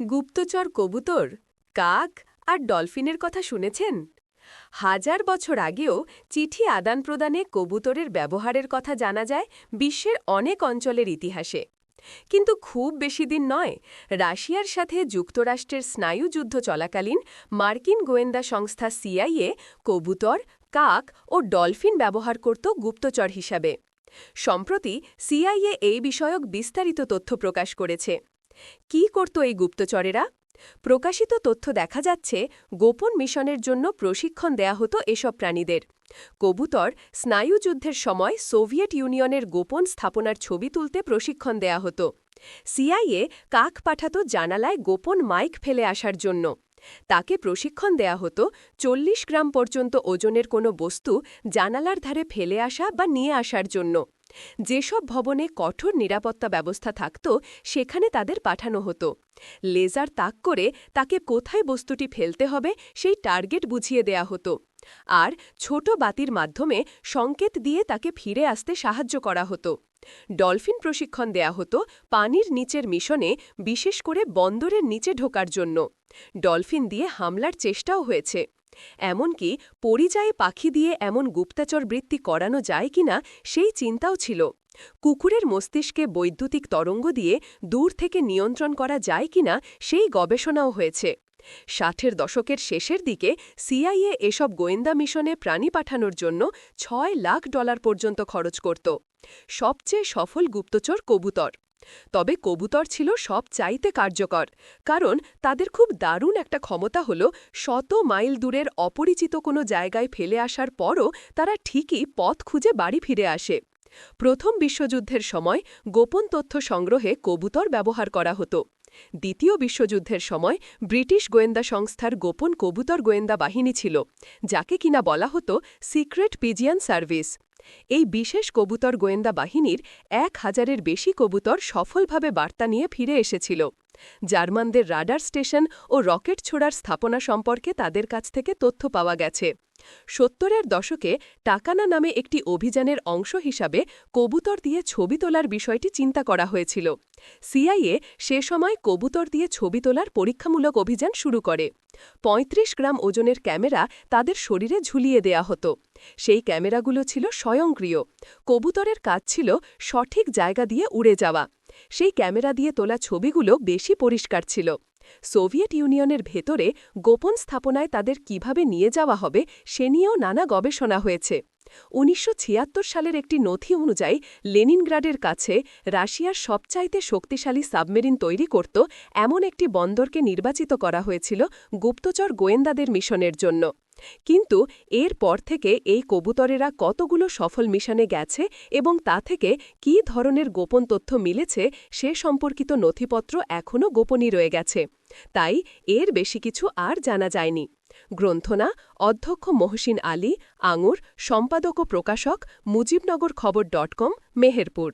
গুপ্তচর কবুতর, কাক আর ডলফিনের কথা শুনেছেন? হাজার বছর আগেও চিঠি আদান প্রদানে কবুতরের ব্যবহারের কথা জানা যায় বিশ্বের অনেক অঞ্চলের ইতিহাসে। কিন্তু খুব বেশি দিন নয়, রাশিয়ার সাথে যুক্তরাষ্ট্রের স্নায়ুযুদ্ধ চলাকালীন মার্কিন গোয়েন্দা সংস্থা সিআইএ কবুতর, কাক ও ডলফিন ব্যবহার করত গুপ্তচর হিসাবে। সম্প্রতি সিআইএ এই বিষয়ক বিস্তারিত তথ্য প্রকাশ করেছে। কি করত এই গুপ্তচরেরা? প্রকাশিত তথ্য দেখা যাচ্ছে গোপন মিশনের জন্য প্রশিক্ষণ দেয়া হতো এসব প্রাণীদের। কবুতর স্নায়ুযুদ্ধের সময় সোভিয়েত ইউনিয়নের গোপন স্থাপনার ছবি তুলতে প্রশিক্ষণ দেয়া হতো। সিআইএ কাক পাঠাত জানালায় গোপন মাইক ফেলে আসার জন্য। তাকে প্রশিক্ষণ দেয়া হতো চল্লিশ গ্রাম পর্যন্ত ওজনের কোনো বস্তু জানালার ধারে ফেলে আসা বা নিয়ে আসার জন্য। যেসব ভবনে কঠোর নিরাপত্তা ব্যবস্থা থাকত, সেখানে তাদের পাঠানো হতো। লেজার তাক করে তাকে কোথায় বস্তুটি ফেলতে হবে, সেই টার্গেট বুঝিয়ে দেয়া হতো। আর ছোট বাতির মাধ্যমে সংকেত দিয়ে তাকে ফিরে আসতে সাহায্য করা হতো। ডলফিন প্রশিক্ষণ দেয়া হতো পানির নিচের মিশনে, বিশেষ করে বন্দরের নিচে ঢোকার জন্য। ডলফিন দিয়ে হামলার চেষ্টাও হয়েছে। এমনকি পরিযায়ী পাখি দিয়ে এমন গুপ্তাচর বৃত্তি করানো যায় কিনা সেই চিন্তাও ছিল। কুকুরের মস্তিষ্কে বৈদ্যুতিক তরঙ্গ দিয়ে দূর থেকে নিয়ন্ত্রণ করা যায় কিনা সেই গবেষণাও হয়েছে। ষাটের দশকের শেষের দিকে সিআইএ এসব গোয়েন্দা মিশনে প্রাণী পাঠানোর জন্য ছয় লাখ ডলার পর্যন্ত খরচ করত। সবচেয়ে সফল গুপ্তচর কবুতর। তবে কবুতর ছিল সব চাইতে কার্যকর, কারণ তাদের খুব দারুণ একটা ক্ষমতা হল শত মাইল দূরের অপরিচিত কোনো জায়গায় ফেলে আসার পরও তারা ঠিকই পথ খুঁজে বাড়ি ফিরে আসে। প্রথম বিশ্বযুদ্ধের সময় গোপন তথ্য সংগ্রহে কবুতর ব্যবহার করা হতো। দ্বিতীয় বিশ্বযুদ্ধের সময় ব্রিটিশ গোয়েন্দা সংস্থার গোপন কবুতর গোয়েন্দা বাহিনী ছিল, যাকে কিনা বলা হতো সিক্রেট পিজিয়ান সার্ভিস। এই বিশেষ কবুতর গোয়েন্দা বাহিনীর এক হাজারের বেশি কবুতর সফলভাবে বার্তা নিয়ে ফিরে এসেছিল। জার্মানদের রাডার স্টেশন ও রকেট ছোড়ার স্থাপনা সম্পর্কে তাদের কাছ থেকে তথ্য পাওয়া গেছে। সত্তরের দশকে টাকানা নামে একটি অভিযানের অংশ হিসাবে কবুতর দিয়ে ছবি তোলার বিষয়টি চিন্তা করা হয়েছিল। সিআইএ সে সময় কবুতর দিয়ে ছবি তোলার পরীক্ষামূলক অভিযান শুরু করে। ৩৫ গ্রাম ওজনের ক্যামেরা তাদের শরীরে ঝুলিয়ে দেয়া হতো। সেই ক্যামেরাগুলো ছিল স্বয়ংক্রিয়। কবুতরের কাজ ছিল সঠিক জায়গা দিয়ে উড়ে যাওয়া। সেই ক্যামেরা দিয়ে তোলা ছবিগুলো বেশি পরিষ্কার ছিল। সোভিয়েত ইউনিয়নের ভেতরে গোপন স্থাপনায় তাদের কীভাবে নিয়ে যাওয়া হবে সে নিয়েও নানা গবেষণা হয়েছে। উনিশশো ছিয়াত্তর সালের একটি নথি অনুযায়ী লেনিনগ্রাডের কাছে রাশিয়ার সবচাইতে শক্তিশালী সাবমেরিন তৈরি করত এমন একটি বন্দরকে নির্বাচিত করা হয়েছিল গুপ্তচর গোয়েন্দাদের মিশনের জন্য। কিন্তু এর পর থেকে এই কবুতরেরা কতগুলো সফল মিশনে গেছে এবং তা থেকে কী ধরনের গোপন তথ্য মিলেছে সে সম্পর্কিত নথিপত্র এখনও গোপনই রয়ে গেছে। তাই এর বেশি কিছু আর জানা যায়নি। গ্রন্থনা, অধ্যক্ষ মহসিন আলী, আঙুর, সম্পাদক ও প্রকাশক মুজিবনগর খবর ডট কম, মেহেরপুর।